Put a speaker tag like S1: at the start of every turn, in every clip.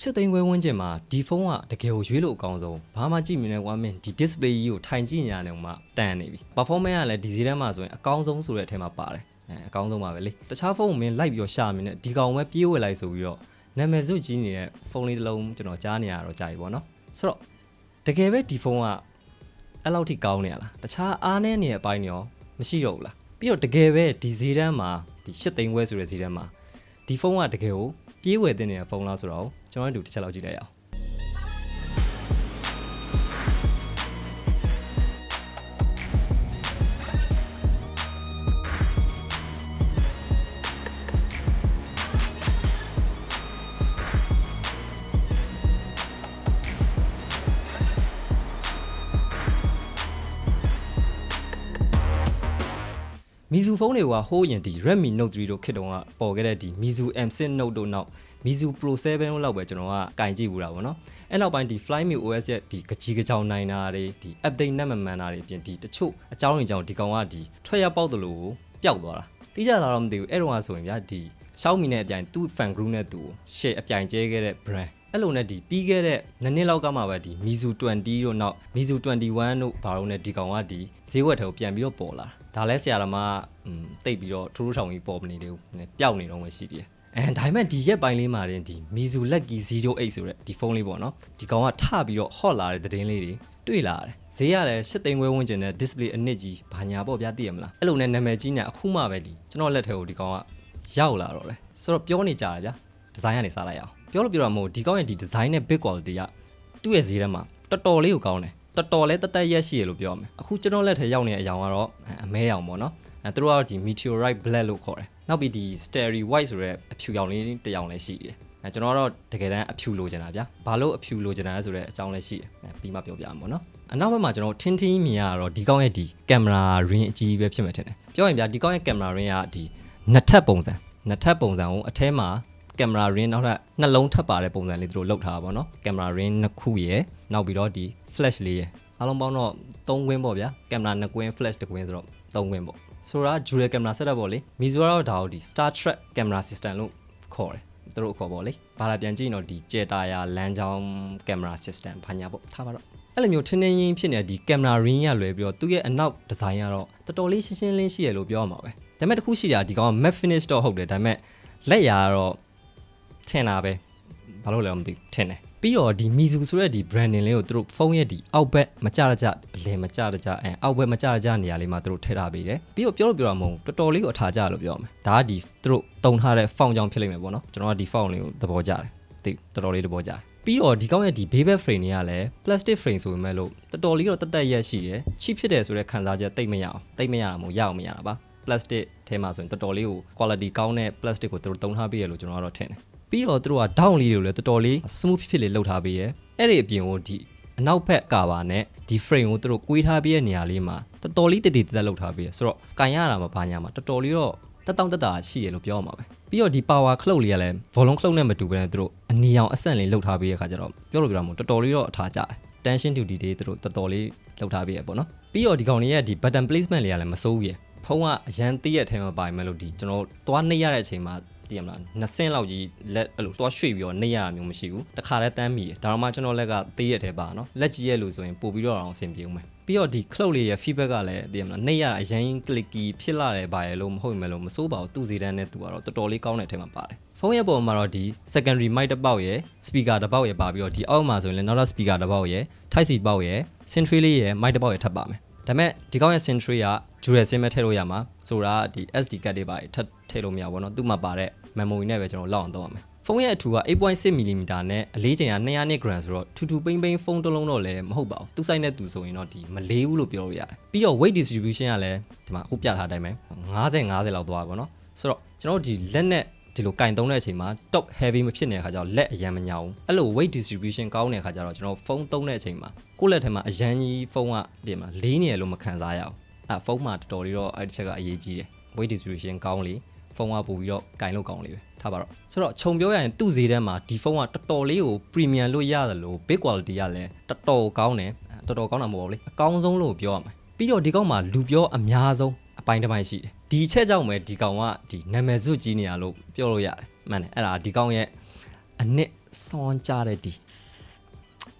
S1: ရှစ်သိန်းခွဲဝန်းကျင်မှာဒီဖုန်းကတကယ်ကိုရွေးလို့အကောင်းဆုံးဘာမှကြည့်မြင်နေကွာမင်းဒီ display ကြီးကိုထိုင်ကြည့်နေရတယ်မှတန်နေပြီ performance ကလည်းဒီဈေးထဲမှာဆိုရင်အကောင်းဆုံးဆိုတဲ့အထက်မှာပါတယ်အဲအကောင်းဆုံးပါပဲလေတခြားဖုန်းကိုမင်းလိုက်ပြီးတော့ရှာမြင်နေဒီကောင်ပဲပြေးဝယ်လိုက်ဆိုပြီးတော့နာမည်စုကြီးနေတဲ့ဖုန်းလေးတစ်လုံးကျွန်တော်ကြားနေရတော့ကြာပြီပေါ့နော်ဆိုတော့တကယ်ပဲဒီဖုန်းကအဲ့လောက်ထိကောင်းနေရလားတခြားအားနည်းနေတဲ့အပိုင်းရောမရှိတော့ဘူးလားပြီးတော့တကယ်ပဲဒီဈေးတန်းမှာဒီရှစ်သိန်းခွဲဆိုတဲ့ဈေးတန်းမှာဒီဖုန်းကတကယ်ကိုပြေးဝယ်တဲ့နေတဲ့ဖုန်းလားဆိုတော့ ကျွန်တော်တို့တစ်ချက်လောက်ကြည့်လိုက်အောင် မီဇူဖုန်းတွေကဟိုးရင်ဒီ Redmi Note 3တို့ခေတ်တုန်းကပေါ်ခဲ့တဲ့ဒီ Mizu M6 Note တို့နောက် Mizu Pro 7တို့လောက်ပဲကျွန်တော်ကကင်ကြည့်ဘူးတာပေါ့နော်အဲ့နောက်ပိုင်းဒီ Flyme OS ရဲ့ဒီကကြီးကကြောင်နိုင်တာတွေဒီ update နဲ့မမှန်တာတွေအပြင်ဒီတချို့အကြောင်းတွေကြောင့်ဒီကောင်ကဒီထွက်ရပေါက်တယ်လို့ပျောက်သွားတာတိကျလာတော့မသိဘူးအဲ့တော့ကဆိုရင်ဗျာဒီ Xiaomi နဲ့အပြိုင်သူ့ fan group နဲ့သူ share အပြိုင်ကျဲခဲ့တဲ့ brand အဲ့လိုနဲ့ဒီပြီးခဲ့တဲ့နှစ်နှစ်လောက်ကမှပဲဒီ Mizu 20တို့နောက် Mizu 21တို့ဘာလို့နဲ့ဒီကောင်ကဒီဈေးဝက်ထဲကိုပြန်ပြီးတော့ပေါ်လာတာဒါလဲဆရာသမားอืมတိတ်ပြီးတော့ထိုးထိုးထောင်ကြီးပေါ်မနေသေးဘူးပျောက်နေတော့မှရှိသေးတယ်အဲဒါပေမဲ့ဒီရက်ပိုင်းလေးမှာတင်ဒီ Mizu Lucky 08ဆိုတဲ့ဒီဖုန်းလေးပေါ့နော်ဒီကောင်ကထပြီးတော့ hot လာတဲ့သတင်းလေးတွေတွေ့လာတယ်ဈေးရလည်း၈သိန်းခွဲဝန်းကျင်နဲ့ display အနစ်ကြီးဘာညာပေါ့ဗျာသိရမလားအဲ့လိုနဲ့နာမည်ကြီးညာအခုမှပဲဒီကျွန်တော်လက်ထဲကိုဒီကောင်ကရောက်လာတော့လေဆိုတော့ပြောနေကြတယ်ဗျာဒီဇိုင်းကနေစားလိုက်အောင် ပြောလို့ပြောတာမဟုတ်ဒီကောင်ရဲ့ဒီဒီဇိုင်းနဲ့ big quality ကသူ့ရဲ့ဈေးထဲမှာတော်တော်လေးကိုကောင်းတယ်တော်တော်လေးတသက်ရက်ရှိရလို့ပြောရမယ်အခုကျွန်တော်လက်ထဲရောက်နေတဲ့အရောင်ကတော့အမဲရောင်ပေါ့နော်အဲသူတို့ကတော့ဒီ meteorite black လို့ခေါ်တယ်နောက်ပြီးဒီ starry white ဆိုတဲ့အဖြူရောင်လေးတစ်ရောင်လည်းရှိတယ်အဲကျွန်တော်ကတော့တကယ်တမ်းအဖြူလိုချင်တာဗျာဘာလို့အဖြူလိုချင်တာလဲဆိုတဲ့အကြောင်းလည်းရှိတယ်အဲပြီးမှပြောပြမှာပေါ့နော်အနောက်ဘက်မှာကျွန်တော်ထင်းထင်းမြင်ရတော့ဒီကောင်းရဲ့ဒီကင်မရာ ring အကြီးပဲဖြစ်မှာထင်တယ်ပြောရင်ဗျာဒီကောင်းရဲ့ကင်မရာ ring ကဒီနှစ်ထပ်ပုံစံနှစ်ထပ်ပုံစံကိုအထဲမှာ ကင်မရာ ring နောက်ထပ်နှလုံးထပ်ပါတဲ့ပုံစံလေးသူတို့လောက်ထားတာပေါ့နော်ကင်မရာ ring နှစ်ခုရယ်နောက်ပြီးတော့ဒီ flash လေးရယ်အားလုံးပေါင်းတော့3ကွင်းပေါ့ဗျာကင်မရာ2ကွင်း flash 1ကွင်းဆိုတော့3ကွင်းပေါ့ဆိုတာ dual camera setup ပေါ့လေ Mizu ကတော့ဒါကိုဒီ Star Trek camera system လို့ခေါ်တယ်သူတို့ခေါ်ပေါ့လေဘာလာပြန်ကြည့်ရင်တော့ဒီကြဲတာယာလမ်းကြောင်း camera system ဘာညာပေါ့ထားပါတော့အဲ့လိုမျိုးထင်းထင်းရင်းဖြစ်နေတဲ့ဒီ camera ring ရလွယ်ပြီးတော့သူ့ရဲ့အနောက်ဒီဇိုင်းကတော့တော်တော်လေးရှင်းရှင်းလင်းရှိရလို့ပြောရမှာပဲဒါပေမဲ့တစ်ခုရှိတာဒီကောင်က matte finish တော့ဟုတ်တယ်ဒါပေမဲ့လက်ရာကတော့ ထင်တာပဲဘာလို့လဲမသိဘူးထင်တယ်ပြီးတော့ဒီ Mizu ဆိုတဲ့ဒီ branding လေးကိုသူတို့ဖုန်းရဲ့ဒီအောက်ဘက်မကြရကြအလယ်မကြရကြအဲအောက်ဘက်မကြရကြနေရာလေးမှာသူတို့ထည့်ထားပေးတယ်ပြီးတော့ပြောလို့ပြောတာမဟုတ်တော်တော်လေးကိုအထာကြလို့ပြောရမယ်ဒါကဒီသူတို့တုံထားတဲ့ font ကြောင့်ဖြစ်လိမ့်မယ်ပေါ့နော်ကျွန်တော်ကဒီ font လေးကိုသဘောကျတယ်သိတော်တော်လေးသဘောကျတယ်ပြီးတော့ဒီကောင်းရဲ့ဒီ baby frame တွေကလည်း plastic frame ဆိုပေမဲ့လို့တော်တော်လေးတော့တက်တက်ရက်ရှိတယ် cheap ဖြစ်တယ်ဆိုတဲ့ခံစားချက်တိတ်မရအောင်တိတ်မရတာမဟုတ်ရအောင်မရတာပါ plastic ထဲမှာဆိုရင်တော်တော်လေးကို quality ကောင်းတဲ့ plastic ကိုသူတို့တုံထားပေးရလို့ကျွန်တော်ကတော့ထင်တယ် ပြီးတော့သူတို့က down လေးတွေကိုလည်းတော်တော်လေး smooth ဖြစ်ဖြစ်လေးလုပ်ထားပေးရဲအဲ့ဒီအပြင်ကိုဒီအနောက်ဘက်ကာပါနဲ့ဒီ frame ကိုသူတို့ကွေးထားပေးတဲ့နေရာလေးမှာတော်တော်လေးတည်တည်တက်တက်လုပ်ထားပေးရဲဆိုတော့ကန်ရတာမှာဘာညာမှာတော်တော်လေးတော့တက်တောင့်တက်တာရှိရလို့ပြောရမှာပဲပြီးတော့ဒီ power ခလုတ်လေးကလည်း volume ခလုတ်နဲ့မတူဘဲနဲ့သူတို့အနီရောင်အဆန့်လေးလုပ်ထားပေးရခါကျတော့ပြောလို့ပြောတာမဟုတ်တော်တော်လေးတော့အထားကြတယ် tension duty တွေသူတို့တော်တော်လေးလုပ်ထားပေးရပေါ့နော်ပြီးတော့ဒီကောင်လေးရဲ့ဒီ button placement လေးကလည်းမစိုးဘူးရယ်ဖုန်းကအရန်တည့်ရက်ထဲမှာပါမယ်လို့ဒီကျွန်တော်သွားနှိပ်ရတဲ့အချိန်မှာ တည်ရမလားနှစ်ဆင်းလောက်ကြီးလက်အဲ့လိုသွားရွှေ့ပြီးတော့နှိပ်ရတာမျိုးမရှိဘူးတခါတည်းတန်းမိတယ်ဒါတော့မှကျွန်တော်လက်ကတည့်ရက်ထဲပါနော်လက်ကြီးရဲ့လို့ဆိုရင်ပို့ပြီးတော့အောင်အဆင်ပြေဦးမယ်ပြီးတော့ဒီ cloud လေးရဲ့ feedback ကလည်းတည်ရမလားနှိပ်ရတာအရင် clicky ဖြစ်လာတယ်ပါရလို့မဟုတ်မယ်လို့မစိုးပါဘူးသူ့စီတန်းနဲ့သူကတော့တော်တော်လေးကောင်းတဲ့ထဲမှာပါတယ်ဖုန်းရဲ့ပုံမှာတော့ဒီ secondary mic တစ်ပေါက်ရယ် speaker တစ်ပေါက်ရယ်ပါပြီးတော့ဒီအောက်မှာဆိုရင်လည်းနောက်တော့ speaker တစ်ပေါက်ရယ် type C တစ်ပေါက်ရယ် central လေးရယ် mic တစ်ပေါက်ရယ်ထပ်ပါမယ် ဒါပေမဲ့ဒီကောင်းရဲ့ century က dual sim ပဲထည့်လို့ရမှာဆိုတာဒီ SD card တွေပါထပ်ထည့်လို့မရဘူးเนาะသူ့မှာပါတဲ့ memory နဲ့ပဲကျွန်တော်လောက်အောင်သုံးရမယ်ဖုန်းရဲ့အထူက8.6 mm နဲ့အလေးချိန်က200 gram ဆိုတော့ထူထူပိမ့်ပိမ့်ဖုန်းတစ်လုံးတော့လည်းမဟုတ်ပါဘူးသူ့ size နဲ့သူဆိုရင်တော့ဒီမလေးဘူးလို့ပြောလို့ရတယ်ပြီးတော့ weight distribution ကလည်းဒီမှာအခုပြထားတဲ့အတိုင်းပဲ50 50လောက်သွားပါတော့ဆိုတော့ကျွန်တော်တို့ဒီလက်နဲ့ ဒီလိုကင်သုံးတဲ့အချိန်မှာ top heavy မဖြစ်နေတဲ့ခါကျတော့လက်အရန်မညောင်းအဲ့လို weight distribution ကောင်းတဲ့ခါကျတော့ကျွန်တော်ဖုန်းသုံးတဲ့အချိန်မှာကိုယ့်လက်ထဲမှာအရန်ကြီးဖုန်းကဒီမှာလေးနေရလို့မခံစားရအောင်အဲ့ဖုန်းမှာတော်တော်လေးတော့အဲ့ဒီချက်ကအရေးကြီးတယ် weight distribution ကောင်းလေဖုန်းကပို့ပြီးတော့ကင်လို့ကောင်းလေပဲထားပါတော့ဆိုတော့ခြုံပြောရရင်သူ့ဈေးထဲမှာဒီဖုန်းကတော်တော်လေးကို premium လို့ရတယ်လို့ big quality ကလည်းတော်တော်ကောင်းတယ်တော်တော်ကောင်းတာမဟုတ်ဘူးလေအကောင်းဆုံးလို့ပြောရမယ်ပြီးတော့ဒီကောင်မှာလူပြောအများဆုံးအပိုင်းတစ်ပိုင်းရှိတယ် ဒီချက်ကြောင့်ပဲဒီကောင်ကဒီနာမည်စုကြီးနေရလို့ပြောလို့ရတယ်မှန်တယ်အဲ့ဒါဒီကောင်ရဲ့အနစ်စွန်ကြတဲ့ဒီ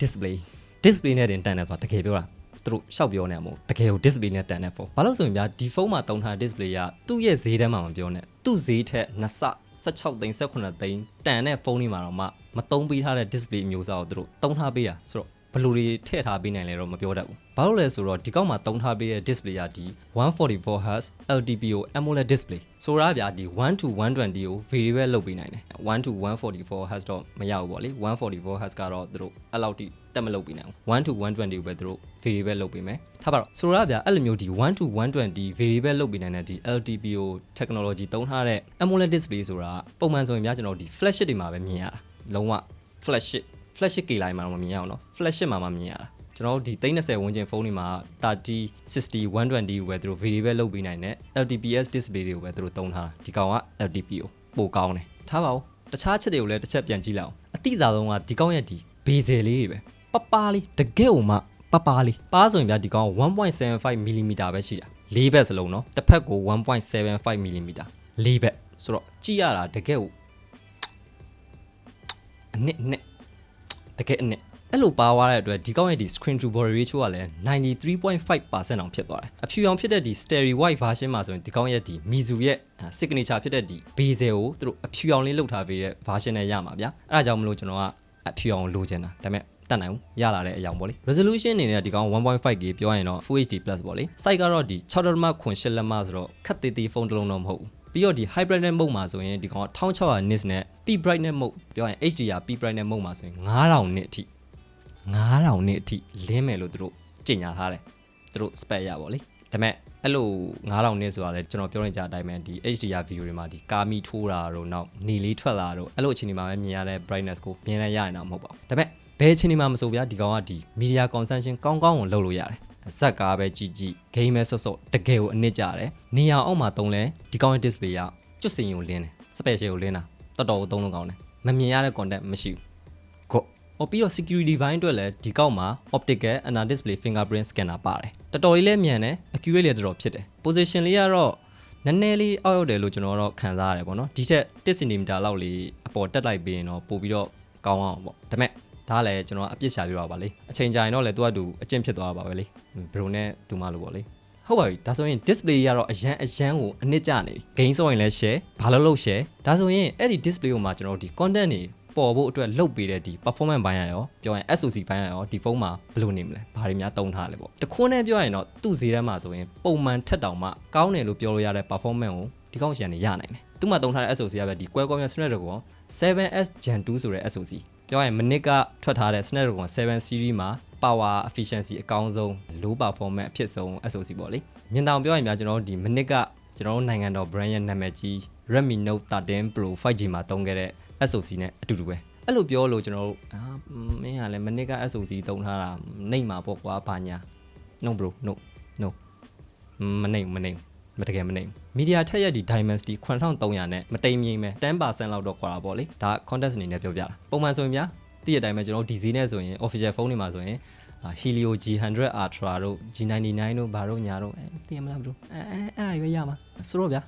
S1: display display နဲ့တင်တန်တယ်ဆိုတာတကယ်ပြောတာသူတို့ရှောက်ပြောနေမှာမဟုတ်တကယ်ကို display နဲ့တန်တဲ့ဖုန်းဘာလို့ဆိုရင်ဗျာဒီဖုန်းမှာတုံးထားတဲ့ display ကသူ့ရဲ့ဈေးတန်းမှာမပြောနဲ့သူ့ဈေးထက်နှစ်ဆ16သိန်း18သိန်းတန်တဲ့ဖုန်းတွေမှာတော့မှမတုံးပေးထားတဲ့ display အမျိုးအစားကိုသူတို့တုံးထားပေးတာဆိုတော့ ဘယ်လိုတွေထည့်ထားပေးနိုင်လဲတော့မပြောတတ်ဘူး။ဘာလို့လဲဆိုတော့ဒီကောက်မှာတုံးထားပေးတဲ့ display ကဒီ144 Hz LTPO AMOLED display ဆိုတော့ဗျာဒီ 1 to 120ကို variable လုပ်ပေးနိုင်တယ်။1 to 144 Hz တော့မရဘူးပေါ့လေ။144 Hz ကတော့သူတို့အဲ့လောက်ထိတက်မလုပ်ပေးနိုင်ဘူး1 to 120ကိုပဲသူတို့ variable လုပ်ပေးမယ်ထားပါတော့ဆိုတော့ဗျာအဲ့လိုမျိုးဒီ1 to 120 variable လုပ်ပေးနိုင်တဲ့ဒီ LTPO technology သုံးထားတဲ့ AMOLED display ဆိုတာပုံမှန်ဆိုရင်ဗျာကျွန်တော်ဒီ flagship တွေမှာပဲမြင်ရတာလုံးဝ flagship flagship ကေလိုင်းမှာတော့မမြင်ရအောင်နော် flagship မှာမှမြင်ရတာကျွန်တော်တို့ဒီ30ဝန်းကျင်ဖုန်းတွေမှာ30 60 120ကိုပဲသူတို့ variable လုပ်ပေးနိုင်တဲ့ LTPS display တွေကိုပဲသူတို့သုံးထားတာဒီကောင်က LTPO ပိုကောင်းတယ်ထားပါဦးတခြားချက်တွေကိုလည်းတစ်ချက်ပြန်ကြည့်လိုက်အောင်အတိအသာဆုံးကဒီကောင်ရဲ့ဒီဘေဇယ်လေးတွေပဲပပလေးတကယ်ဟိုမှပပလေးပါဆိုရင်ဗျာဒီကောင်1.75 mm ပဲရှိတာ၄ဘက်စလုံးเนาะတစ်ဖက်ကို1.75 mm ၄ဘက်ဆိုတော့ကြည့်ရတာတကယ်ဟိုအနစ်အနစ်တ ကယ်အနစ်အဲ့လိုပါသွားတဲ့အတွက်ဒီကောင်းရဲ့ဒီ screen to body ratio ကလည်း93.5%အောင်ဖြစ်သွားတယ်အဖြူရောင်ဖြစ်တဲ့ဒီ stereo white version မှာဆိုရင်ဒီကောင်းရဲ့ဒီ Mizu ရဲ့ signature ဖြစ်တဲ့ဒီ bezel ကိုသူတို့အဖြူရောင်လေးလုပ်ထားပေးတဲ့ version နဲ့ရမှာဗျာအဲ့ဒါကြောင့်မလို့ကျွန်တော်ကအဖြူရောင်လိုချင်တာဒါပေမဲ့တတ်နိုင်ဘူးရလာတဲ့အကြောင်းပေါ့လေ resolution အနေနဲ့ဒီကောင် 1.5K ပြောရရင်တော့ Full HD+ ပေါ့လေ size ကတော့ဒီ6.8လက်မဆိုတော့ခက်သေးသေးဖုန်းတစ်လုံးတော့မဟုတ်ဘူး ပြီးတော့ဒီ high brightness mode မှာဆိုရင်ဒီကောင်1600 nits နဲ့ peak brightness mode ပြောရင် HDR peak brightness mode မှာဆိုရင်9000 nits အထိ9000 nits အထိလင်းမယ်လို့သူတို့ကြေညာထားတယ်သူတို့ spec ရပါလေဒါပေမဲ့အဲ့လို9000နစ်ဆိုတာလဲကျွန်တော်ပြောနေကြအတိုင်းပဲဒီ HDR video တွေမှာဒီကာမီထိုးတာတော့နောက်နေလေးထွက်လာတော့အဲ့လိုအချိန်ဒီမှာပဲမြင်ရတဲ့ brightness ကိုမြင်ရရရင်တော့မဟုတ်ပါဘူးဒါပေမဲ့ဘယ်အချိန်ဒီမှာမဆိုဗျာဒီကောင်ကဒီ media consumption ကောင်းကောင်းကိုလုပ်လို့ရတယ် ဇက်ကားပဲကြည့်ကြည့် game ပဲဆော့ဆော့တကယ်ကိုအနစ်ကြတယ်နေရာအောက်မှာတုံးလဲဒီကောင်ရဲ့ display ကကျွတ်စင်ကိုလင်းတယ် special ကိုလင်းတာတော်တော်ကိုသုံးလို့ကောင်းတယ်မမြင်ရတဲ့ content မရှိဘူးကိုဟောပြီးတော့ security ဘိုင်းအတွက်လည်းဒီကောက်မှာ optical ana display fingerprint scanner ပါတယ်တော်တော်လေးလည်းမြန်တယ် accurate လည်းတော်တော်ဖြစ်တယ် position လေးကတော့နည်းနည်းလေးအောက်ရောက်တယ်လို့ကျွန်တော်တော့ခံစားရတယ်ပေါ့နော်ဒီထက်1 cm လောက်လေးအပေါ်တက်လိုက်ပြီးရင်တော့ပို့ပြီးတော့ကောင်းအောင်ပေါ့ဒါပေမဲ့ ဒါလည်းကျွန်တော်အပြစ်ရှာပြပါပါလေအချိန်ကြာရင်တော့လည်းသူကတူအကျင့်ဖြစ်သွားတာပါပဲလေဘရိုနဲ့သူမလို့ပေါ့လေဟုတ်ပါပြီဒါဆိုရင် display ကတော့အရန်အရန်ကိုအနစ်ကျနေပြီ gain ဆိုရင်လည်း share ဘာလို့လို့ share ဒါဆိုရင်အဲ့ဒီ display ကိုမှကျွန်တော်တို့ဒီ content တွေပေါ်ဖို့အတွက်လုပ်ပေးတဲ့ဒီ performance ဘိုင်းရရောပြောရင် SoC ဘိုင်းရရောဒီဖုန်းမှာဘယ်လိုနေမလဲဘာတွေများတုံးထားလဲပေါ့တခွန်းနဲ့ပြောရင်တော့သူ့ဈေးထဲမှာဆိုရင်ပုံမှန်ထက်တောင်မှကောင်းတယ်လို့ပြောလို့ရတဲ့ performance ကိုဒီကောင်းရှန်နေရနိုင်တယ်သူ့မှာတုံးထားတဲ့ SoC ကပဲဒီ Qualcomm Snapdragon 7S Gen 2ဆိုတဲ့ SoC ပြောရင်မနစ်ကထွက်ထားတဲ့ Snapdragon 7 series မှာ power efficiency အကောင်းဆုံး low performance အဖြစ်ဆုံး SoC ပေါ့လေမြင်တောင်ပြောရင်များကျွန်တော်တို့ဒီမနစ်ကကျွန်တော်တို့နိုင်ငံတော် brand ရဲ့နာမည်ကြီး Redmi Note 13 Pro 5G မှာတုံးခဲ့တဲ့ SoC နဲ့အတူတူပဲအဲ့လိုပြောလို့ကျွန်တော်တို့အာမင်းကလည်းမနစ်က SoC တုံးထားတာနှိမ့်မှာပေါ့ကွာဘာညာ no bro no no မနှိမ့်မနှိမ့် မတကယ်မနှိမ့်မီဒီယာထက်ရက်ဒီ Dimensity 9300နဲ့မတိမ်မြင်ပဲ10%လောက်တော့ခွာတာပေါ့လေဒါ context အနေနဲ့ပြောပြတာပုံမှန်ဆိုရင်ဗျာတည့်ရတိုင်းပဲကျွန်တော်ဒီဈေးနဲ့ဆိုရင် official phone တွေမှာဆိုရင် Helio G100 Ultra တို့ G99 တို့ဘာတို့ညာတို့အဲသိရမလားဘလို့အဲအဲအဲ့ဒါတွေပဲရမှာဆိုတော့ဗျာ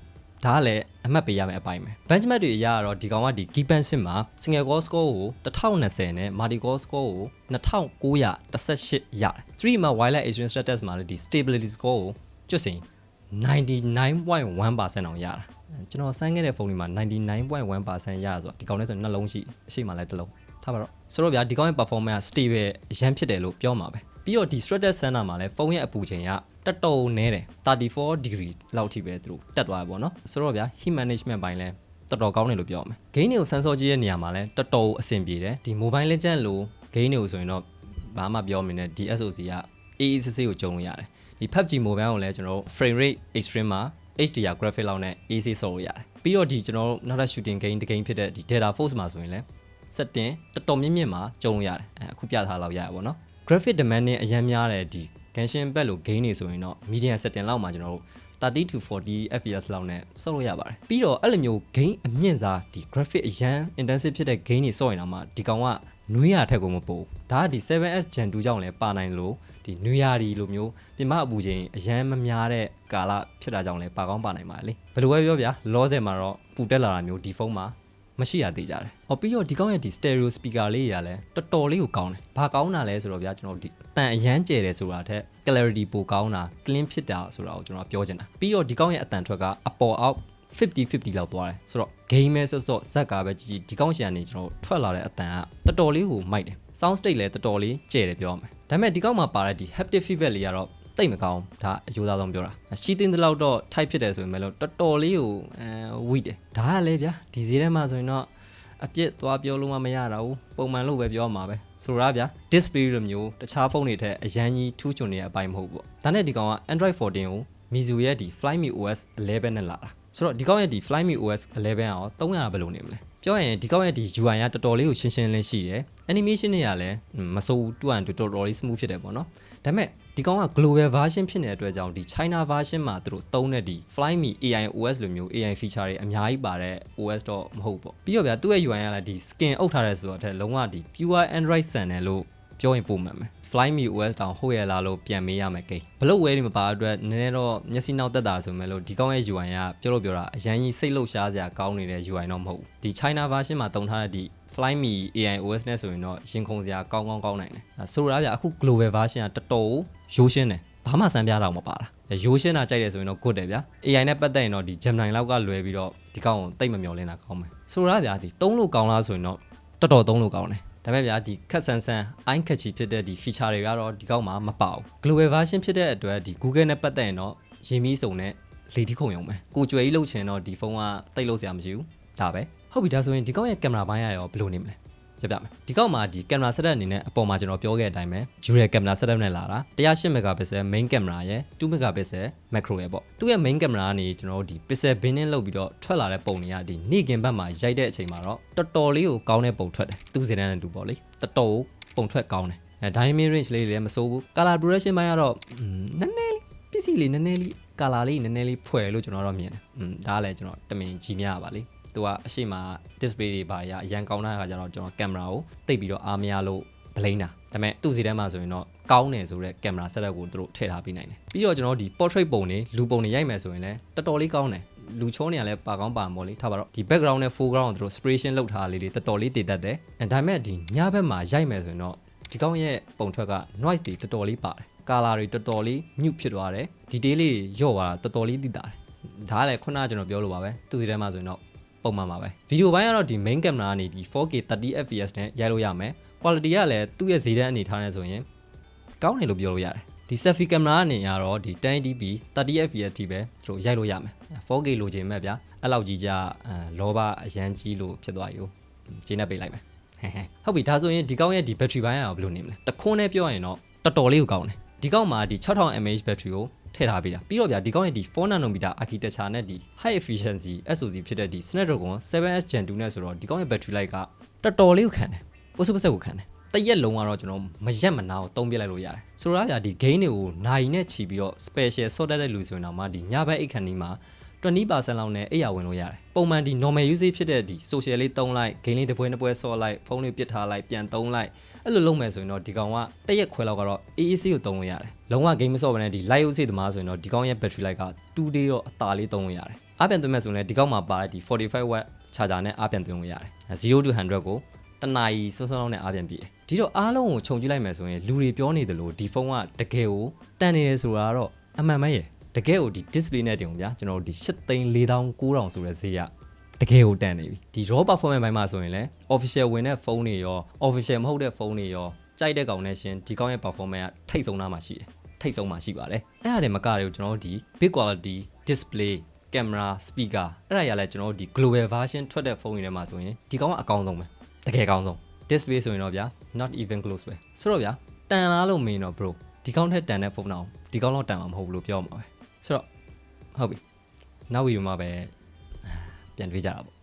S1: ဒါကလည်းအမှတ်ပေးရမယ့်အပိုင်းပဲ benchmark တွေအရတော့ဒီကောင်ကဒီ Geekbench စစ်မှာ single core score ကို1020နဲ့ multi core score ကို2918ရတယ်3မှာ wireless experience status မှာလည်းဒီ stability score ကိုကျွတ်စင် 99.1%အောင်ရတာကျွန်တော်စမ်းခဲ့တဲ့ဖုန်းတွေမှာ99.1%ရတာဆိုတော့ဒီကောင်လေးဆိုနှလုံးရှိအရှိမှလည်းတစ်လုံးထားပါတော့ဆိုတော့ဗျာဒီကောင်ရဲ့ performance က stable ရမ်းဖြစ်တယ်လို့ပြောမှာပဲပြီးတော့ဒီ strategic center မှာလည်းဖုန်းရဲ့အပူချိန်ကတက်တုံနေတယ်34 degree လောက်ထိပဲသူတို့တက်သွားတယ်ပေါ့နော်ဆိုတော့ဗျာ heat management ဘိုင်းလဲတော်တော်ကောင်းတယ်လို့ပြောရမယ် gain တွေကို sensor ကြီးရဲ့နေရာမှာလဲတော်တော်အဆင်ပြေတယ်ဒီ mobile legend လို့ gain တွေကိုဆိုရင်တော့ဘာမှပြောမနေနဲ့ဒီ SoC က AACC ကိုကြုံလို့ရတယ် ဒီ PUBG Mobile ကိုလည်းကျွန်တော်တို့ frame rate extreme မှာ HDR graphic လောက်နဲ့ AC ဆော်လို့ရတယ်ပြီးတော့ဒီကျွန်တော်တို့နောက်ထပ် shooting game တစ် game ဖြစ်တဲ့ဒီ Data Force မှာဆိုရင်လည်း setting တော်တော်မြင့်မြင့်မှာကြုံလို့ရတယ်အဲအခုပြထားလောက်ရရပါတော့ graphic demanding အရင်များတယ်ဒီ Genshin Impact လို့ game တွေဆိုရင်တော့ medium setting လောက်မှာကျွန်တော်တို့30 to 40 fps လောက်နဲ့ဆော့လို့ရပါတယ်ပြီးတော့အဲ့လိုမျိုး game အမြင့်စားဒီ graphic အရန် intensive ဖြစ်တဲ့ game တွေဆော့ရင်တော့မှဒီကောင်ကနွေးရထက်ကိုမပို့ဒါကဒီ 7S Gen 2ကြောင့်လည်းပါနိုင်လို့ ဒီနွေးရဒီလိုမျိုးပြင်မအပူချိန်အရန်မများတဲ့ကာလဖြစ်တာကြောင့်လည်းပါကောင်းပါနိုင်ပါလေဘယ်လိုပဲပြောဗျာလောဆယ်မှာတော့ပူတက်လာတာမျိုးဒီဖုန်းမှာမရှိရသေးကြတယ်။ဟောပြီးတော့ဒီကောင်းရဲ့ဒီ stereo speaker လေးတွေကလည်းတော်တော်လေးကိုကောင်းတယ်။ဘာကောင်းတာလဲဆိုတော့ဗျာကျွန်တော်ဒီအတန်အရန်ကျယ်တယ်ဆိုတာထက် clarity ပိုကောင်းတာ clean ဖြစ်တာဆိုတာကိုကျွန်တော်ပြောချင်တာ။ပြီးတော့ဒီကောင်းရဲ့အတန်ထွက်ကအပေါ်အောက် 50 50လောက်သွားတယ်ဆိုတော့ game မဲဆော့ဆော့ဇက်ကပဲကြည့်ကြည့်ဒီကောင်းရှန်ကနေကျွန်တော်ထွက်လာတဲ့အတန်ကတော်တော်လေးကိုမိုက်တယ် sound state လည်းတော်တော်လေးကျယ်တယ်ပြောရမယ်ဒါပေမဲ့ဒီကောင်းမှာပါတဲ့ဒီ haptic feedback လေးကတော့တိတ်မကောင်းဒါအယူသားဆုံးပြောတာရှိသင်းတလောက်တော့ type ဖြစ်တယ်ဆိုရင်လည်းတော်တော်လေးကိုအဲ weak တယ်ဒါကလည်းဗျာဒီဈေးထဲမှာဆိုရင်တော့အပြစ်သွားပြောလို့မှမရတာဘူးပုံမှန်လို့ပဲပြောမှာပဲဆိုတော့ဗျာ display လိုမျိုးတခြားဖုန်းတွေထက်အရန်ကြီးထူးချွန်နေတဲ့အပိုင်းမဟုတ်ဘူးပေါ့ဒါနဲ့ဒီကောင်က Android 14ကို Mizu ရဲ့ဒီ Flyme OS 11နဲ့လာတာ ဆိုတော့ဒီကောင်းရဲ့ဒီ Flyme OS 11အောင်300ဘယ်လိုနေမလဲပြောရင်ဒီကောင်းရဲ့ဒီ UI ကတော်တော်လေးကိုရှင်းရှင်းလင်းရှိတယ် animation တွေကလည်းမစိုးဘူးတူအန်တူတော်တော်လေး smooth ဖြစ်တယ်ပေါ့နော်ဒါပေမဲ့ဒီကောင်က global version ဖြစ်နေတဲ့အတွက်ကြောင့်ဒီ China version မှာသူတို့သုံးတဲ့ဒီ Flyme AI OS လိုမျိုး AI feature တွေအများကြီးပါတဲ့ OS တော့မဟုတ်ပေါ့ပြီးတော့ဗျာသူ့ရဲ့ UI ကလည်းဒီ skin အုပ်ထားတဲ့ဆိုတော့တဲ့လုံးဝဒီ pure Android ဆန်တယ်လို့ပြောရင်ပုံမှန်ပဲ Flyme OS တောင်ဟုတ်ရလားလို့ပြန်မေးရမယ်ကိဘလို့ဝဲနေမပါအတွက်နည်းနည်းတော့မျက်စိနောက်တက်တာဆိုမဲ့လို့ဒီကောင်းရဲ့ UI ကပြောလို့ပြောတာအရန်ကြီးစိတ်လှုပ်ရှားစရာကောင်းနေတဲ့ UI တော့မဟုတ်ဘူးဒီ China version မှာတုံထားတဲ့ဒီ Flyme AI OS နဲ့ဆိုရင်တော့ရင်ခုန်စရာကောင်းကောင်းကောင်းနိုင်တယ်ဆိုတော့ဗျအခု global version ကတော်တော်ရိုးရှင်းတယ်ဘာမှစမ်းပြတော့မပါတာရိုးရှင်းတာကြိုက်တယ်ဆိုရင်တော့ good တယ်ဗျာ AI နဲ့ပတ်သက်ရင်တော့ဒီ Gemini လောက်ကလွယ်ပြီးတော့ဒီကောင်ကိုတိတ်မမျောလင်းတာကောင်းမယ်ဆိုတော့ဗျာဒီသုံးလို့ကောင်းလားဆိုရင်တော့တော်တော်သုံးလို့ကောင်းတယ် ဒါပေမဲ့ဗျာဒီခက်ဆန်ဆန် iron catchy ဖြစ်တဲ့ဒီ feature တွေကတော့ဒီကောက်မှာမပါဘူး global version ဖြစ်တဲ့အတွက်ဒီ Google နဲ့ပတ်သက်ရင်တော့ရင်းပြီးစုံနဲ့လေဒီခုံရုံပဲကိုကြွယ်ကြီးလုပ်ချင်တော့ဒီဖုန်းကတိတ်လို့စရာမရှိဘူးဒါပဲဟုတ်ပြီဒါဆိုရင်ဒီကောက်ရဲ့ကင်မရာဘိုင်းရရောဘယ်လိုနေမလဲ ပြပြမယ်ဒီကောက်မှာဒီကင်မရာ setup အနေနဲ့အပေါ်မှာကျွန်တော်ပြောခဲ့တဲ့အတိုင်းပဲ dual camera setup နဲ့လာတာ108 megapixel main camera ရယ်2 megapixel macro ရယ်ပေါ့သူ့ရဲ့ main camera ကနေကျွန်တော်တို့ဒီ pixel binning လုပ်ပြီးတော့ထွက်လာတဲ့ပုံတွေကဒီနေ့ကင်ဘက်မှာရိုက်တဲ့အချိန်မှာတော့တော်တော်လေးကိုကောင်းတဲ့ပုံထွက်တယ်သူ့စင်တန်းနဲ့တူပေါ့လေတော်တော်ပုံထွက်ကောင်းတယ်အဲ dynamic range လေးတွေလည်းမစိုးဘူး color correction ဘိုင်းကတော့နည်းနည်းပစ္စည်းလေးနည်းနည်းလေး color လေးနည်းနည်းလေးဖွဲ့လို့ကျွန်တော်တော့မြင်တယ်อืมဒါကလည်းကျွန်တော်တမင်ကြီးများပါလေ သူကအရှိမ display တွေပါရအရန်ကောင်းတဲ့အခါကျတော့ကျွန်တော်ကင်မရာကိုတိတ်ပြီးတော့အားမရလို့ဘလိန်တာဒါပေမဲ့သူ့စီထဲမှာဆိုရင်တော့ကောင်းတယ်ဆိုတော့ကင်မရာ setup ကိုသူတို့ထည့်ထားပေးနိုင်တယ်ပြီးတော့ကျွန်တော်ဒီ portrait ပုံတွေလူပုံတွေရိုက်မယ်ဆိုရင်လည်းတော်တော်လေးကောင်းတယ်လူချောနေရလဲပါကောင်းပါမို့လေထားပါတော့ဒီ background နဲ့ foreground ကိုသူတို့ separation လုပ်ထားလေးတွေတော်တော်လေးတည်တတ်တယ်အဲဒါပေမဲ့ဒီညဘက်မှာရိုက်မယ်ဆိုရင်တော့ဒီကောင်းရဲ့ပုံထွက်က noise တွေတော်တော်လေးပါတယ် color တွေတော်တော်လေးမြုပ်ဖြစ်သွားတယ် detail လေးညော့သွားတာတော်တော်လေးသိတာတယ်ဒါကလည်းခုနကကျွန်တော်ပြောလို့ပါပဲသူစီထဲမှာဆိုရင်တော့ ပုံမှန်ပါပဲဗီဒီယိုပိုင်းကတော့ဒီ main camera ကနေဒီ 4K 30 fps နဲ့ရိုက်လို့ရမယ် quality ကလည်းသူ့ရဲ့ဈေးတန်းအနေထားနဲ့ဆိုရင်ကောင်းတယ်လို့ပြောလို့ရတယ်ဒီ selfie camera အနေနဲ့ကတော့ဒီ 10dp 30 fps ထိပဲသူတို့ရိုက်လို့ရမယ် 4K လိုချင်မဲ့ဗျာအဲ့လောက်ကြီးကြအဲလောဘအရန်ကြီးလို့ဖြစ်သွားယူဂျင်းနဲ့ပေးလိုက်မယ်ဟုတ်ပြီဒါဆိုရင်ဒီကောင်းရဲ့ဒီ battery ဘိုင်းကဘယ်လိုနေမလဲတခွန်းနဲ့ပြောရင်တော့တော်တော်လေးကိုကောင်းတယ်ဒီကောင်းမှာဒီ6000 mAh battery ကို ထည့်ထားပေးတာပြီးတော့ဗျာဒီကောင်းရဲ့ဒီ4 nanometer architecture နဲ့ဒီ high efficiency SoC ဖြစ်တဲ့ဒီ Snapdragon 7s Gen 2နဲ့ဆိုတော့ဒီကောင်းရဲ့ battery life ကတော်တော်လေးကိုခံတယ်ပုစပစက်ကိုခံတယ်တရက်လုံးကတော့ကျွန်တော်မရက်မနာကိုတုံးပြလိုက်လို့ရတယ်ဆိုတော့ဗျာဒီ game တွေကိုနိုင်နဲ့ချီပြီးတော့ special ဆော့တက်တဲ့လူဆိုရင်တော့မှဒီညဘက်အိတ်ခန်းဒီမှာ 20%လောက်နဲ့အိယာဝင်လို့ရတယ်ပုံမှန်ဒီ normal usage ဖြစ်တဲ့ဒီ social လေးတုံးလိုက် game လေးတစ်ပွဲနှစ်ပွဲဆော့လိုက်ဖုန်းလေးပစ်ထားလိုက်ပြန်တုံးလိုက်အဲ့လိုလုပ်မယ်ဆိုရင်တော့ဒီကောင်ကတရက်ခွဲလောက်ကတော့ AAC ကိုတုံးလို့ရတယ်လုံးဝ game မဆော့ဘဲနဲ့ဒီ live usage သမားဆိုရင်တော့ဒီကောင်ရဲ့ battery life က2 day တော့အသာလေးတုံးလို့ရတယ်အားပြန်သွင်းမယ်ဆိုရင်လည်းဒီကောင်မှာပါတဲ့ဒီ45 watt charger နဲ့အားပြန်သွင်းလို့ရတယ်0 to 100ကိုတနာရီစောစောလောက်နဲ့အားပြန်ပြည့်တယ်ဒီတော့အားလုံးကိုခြုံကြည့်လိုက်မယ်ဆိုရင်လူတွေပြောနေတယ်လို့ဒီဖုန်းကတကယ်ကိုတန်နေတယ်ဆိုတာတော့အမှန်ပဲရဲ့ တကယ်ကိုဒီ display နဲ့တင်အောင်ဗျာကျွန်တော်တို့ဒီ8သိန်း4900ဆိုတဲ့ဈေးကတကယ်ကိုတန်နေပြီဒီ raw performance ဘိုင်းမှာဆိုရင်လည်း official ဝင်တဲ့ဖုန်းတွေရော official မဟုတ်တဲ့ဖုန်းတွေရောကြိုက်တဲ့ကောင်နဲ့ရှင်ဒီကောင်ရဲ့ performance ကထိတ်ဆုံးသားမှာရှိတယ်ထိတ်ဆုံးမှာရှိပါတယ်အဲ့ဒါတွေမကတွေကိုကျွန်တော်တို့ဒီ big quality display camera speaker အဲ့ဒါရလဲကျွန်တော်တို့ဒီ global version ထွက်တဲ့ဖုန်းတွေထဲမှာဆိုရင်ဒီကောင်ကအကောင်းဆုံးပဲတကယ်ကောင်းဆုံး display ဆိုရင်တော့ဗျာ not even close ပဲဆိုတော့ဗျာတန်လားလို့မင်းတော့ bro ဒီကောင်းထက်တန်တဲ့ဖုန်းတော့ဒီကောင်းတော့တန်မှာမဟုတ်ဘူးလို့ပြောမှာပဲ ဆိုတော့ဟုတ်ပြီနောက်ဗီဒီယိုမှာပဲပြန်တွေ့ကြတာပေါ့